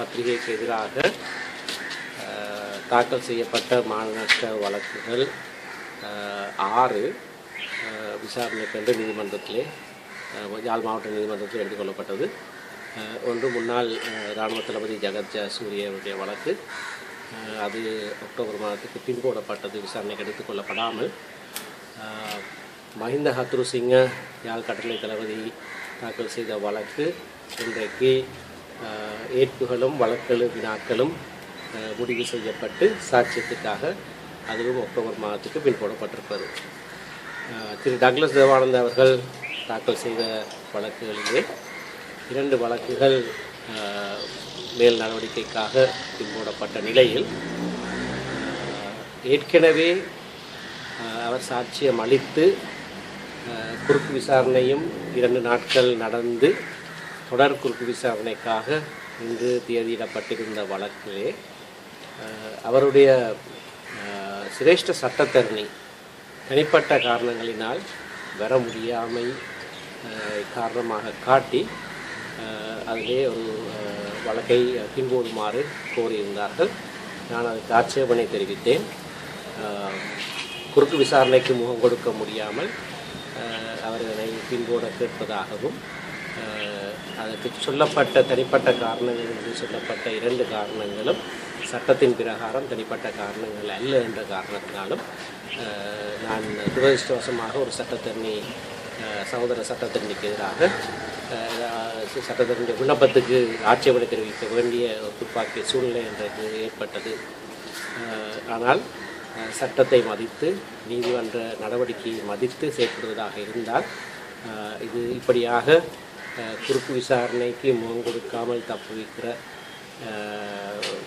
பத்திரிகைக்கு எதிராக தாக்கல் செய்யப்பட்ட மாநகர வழக்குகள் ஆறு அஹ், விசாரணைக்கென்று நீதிமன்றத்திலே யாழ் மாவட்ட நீதிமன்றத்தில் எடுத்துக்கொள்ளப்பட்டது ஒன்று முன்னாள் இராணுவ தளபதி ஜெகத் சூரியனுடைய வழக்கு. அது அக்டோபர் மாதத்துக்கு பின்போடப்பட்டது விசாரணைக்கு எடுத்துக்கொள்ளப்படாமல் அஹ், மஹிந்த ஹத்ருசிங்க யாழ் கட்டளை தளபதி தாக்கல் செய்த வழக்கு இன்றைக்கு ஏற்புகளும் வழக்கெழு வினாக்களும் முடிவு செய்யப்பட்டு சாட்சியத்துக்காக அதுவும் அக்டோபர் மாதத்துக்கு பின்போடப்பட்டிருப்பது திரு டக்ளஸ் தேவானந்த் அவர்கள் தாக்கல் செய்த வழக்குகளிலே இரண்டு வழக்குகள் மேல் நடவடிக்கைக்காக பின்போடப்பட்ட நிலையில் ஏற்கனவே அவர் சாட்சியம் அளித்து குறுக்கு விசாரணையும் இரண்டு நாட்கள் நடந்து தொடர் குறுக்கு விசாரணைக்காக இன்று தேதியிடப்பட்டிருந்த வழக்கிலே அவருடைய சிரேஷ்ட சட்டத்தரணி தனிப்பட்ட காரணங்களினால் வர முடியாமை காரணமாக காட்டி அதிலே ஒரு வழக்கை பின்போடுமாறு கோரியிருந்தார்கள். நான் அதுக்கு ஆட்சேபனை தெரிவித்தேன். குறுக்கு விசாரணைக்கு முகம் கொடுக்க முடியாமல் அவர் அவர்களை பின்போட கேட்பதாகவும் அதற்கு சொல்லப்பட்ட தனிப்பட்ட காரணங்கள் என்று சொல்லப்பட்ட இரண்டு காரணங்களும் சட்டத்தின் பிரகாரம் தனிப்பட்ட காரணங்கள் அல்ல என்ற காரணத்தினாலும் நான் துரதிருஷ்டவசமாக ஒரு சட்டத்தரணி சகோதர சட்டத்தரணிக்கு எதிராக சட்டத்தரணிய விண்ணப்பத்துக்கு ஆட்சேபனை தெரிவிக்க வேண்டிய துப்பாக்கிய சூழ்நிலை என்றது ஏற்பட்டது. ஆனால் சட்டத்தை மதித்து நீதிமன்ற நடவடிக்கையை மதித்து செயல்படுவதாக இருந்தால் இது இப்படியாக குறுக்கு விசாரணைக்கு முகம் கொடுக்காமல் தப்பு வைக்கிற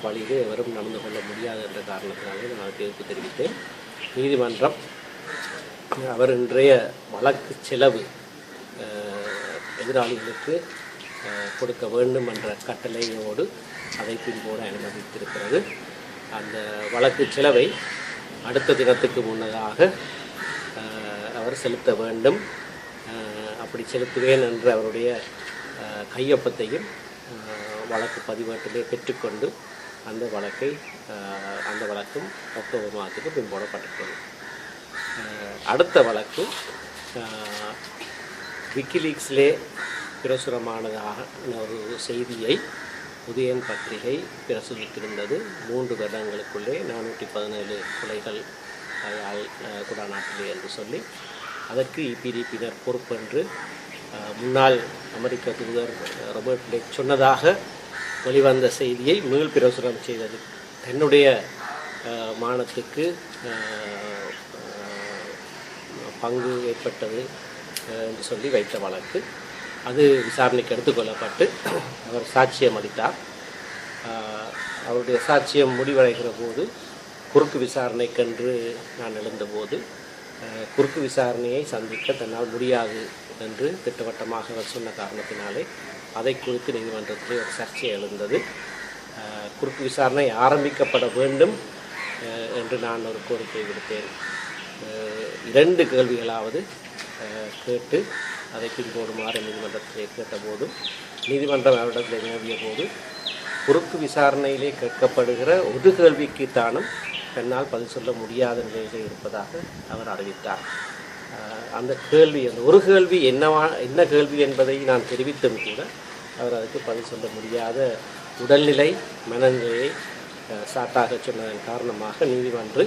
வழியில் எவரும் நடந்து கொள்ள முடியாது என்ற காரணத்தினாலே நான் தீர்ப்பு தெரிவித்தேன். நீதிமன்றம் அவர் இன்றைய வழக்கு செலவு எதிராளிகளுக்கு கொடுக்க வேண்டும் என்ற கட்டளையோடு அதை பின்போட அனுமதித்திருக்கிறது. அந்த வழக்கு செலவை அடுத்த தினத்துக்கு முன்னதாக அவர் செலுத்த வேண்டும். அப்படி செலுத்துவேன் என்ற அவருடைய கையொப்பத்தையும் வழக்கு பதிவேட்டிலே பெற்றுக்கொண்டு அந்த வழக்கை அந்த வழக்கும் அக்டோபர் மாதத்துக்கு பின்போடப்பட்டிருக்கிறது அடுத்த வழக்கு அஹ், விக்கிலீக்ஸ்லே பிரசுரமானதாக ஒரு செய்தியை உதயன் பத்திரிகை பிரசுரித்திருந்தது. மூன்று வருடங்களுக்குள்ளே நானூற்றி பதினேழு கொலைகள் குடாநாட்டிலே என்று சொல்லி அதற்கு இபிடிபியினர் பொறுப்பென்று முன்னாள் அமெரிக்க தூதர் ரொபர்ட் பிளேக் சொன்னதாக வெளிவந்த செய்தியை மீள் பிரசுரம் செய்தது. தன்னுடைய மானத்துக்கு பங்கு ஏற்பட்டது என்று சொல்லி வைத்த வழக்கு. அது விசாரணைக்கு எடுத்துக்கொள்ளப்பட்டு அவர் சாட்சியம் அளித்தார். அவருடைய சாட்சியம் முடிவடைகிற போது குறுக்கு விசாரணைக்கென்று நான் எழுந்தபோது குறுக்கு விசாரணையை சந்திக்க தன்னால் முடியாது என்று திட்டவட்டமாக அவர் சொன்ன காரணத்தினாலே அதை குறித்து நீதிமன்றத்தில் ஒரு சர்ச்சை எழுந்தது. குறுக்கு விசாரணை ஆரம்பிக்கப்பட வேண்டும் என்று நான் ஒரு கோரிக்கை விடுத்தேன். இரண்டு கேள்விகளாவது கேட்டு அதை பின்போடுமாறு நீதிமன்றத்திலே கேட்டபோதும் நீதிமன்றம் அவரிடத்தில் வினவிய போது குறுக்கு விசாரணையிலே கேட்கப்படுகிற ஒரு கேள்விக்கு தானும் பதில் சொல்ல முடியாத நிலையிலே இருப்பதாக அவர் அறிவித்தார். அந்த கேள்வி அந்த ஒரு கேள்வி என்னவா என்ன கேள்வி என்பதை நான் தெரிவித்தும் கூட அவர் அதுக்கு பதில் சொல்ல முடியாத உடல்நிலை மனநிலையை அஹ், சாட்டாக சொன்னதன் காரணமாக நீதிமன்று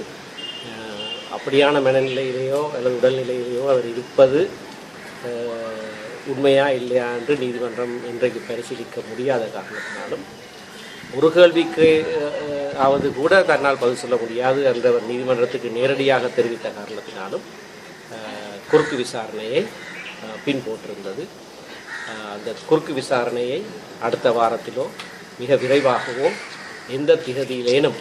அப்படியான மனநிலையிலேயோ அல்லது உடல்நிலையிலேயோ அவர் இருப்பது உண்மையா இல்லையா என்று நீதிமன்றம் இன்றைக்கு பரிசீலிக்க முடியாத காரணத்தினாலும் ஒரு கேள்விக்கு அஹ், ஆவது கூட தன்னால் பதில் சொல்ல முடியாது அந்த நீதிமன்றத்துக்கு நேரடியாக தெரிவித்த காரணத்தினாலும் குறுக்கு விசாரணையை அஹ், பின்போட்டிருந்தது. அந்த குறுக்கு விசாரணையை அடுத்த வாரத்திலோ மிக விரைவாகவோ எந்த திகதியிலேனும்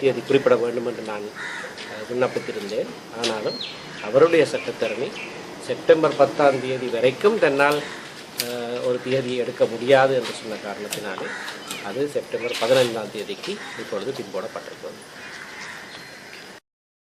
தேதி குறிப்பிட வேண்டும் என்று நான் விண்ணப்பித்திருந்தேன். ஆனாலும் அவருடைய சட்டத்தரணி செப்டம்பர் பத்தாம் தேதி வரைக்கும் தன்னால் ஒரு தேதியை எடுக்க முடியாது என்று சொன்ன காரணத்தினாலே அது செப்டம்பர் பதினைந்தாம் தேதிக்கு இப்பொழுது பின்போடப்பட்டிருக்கிறது.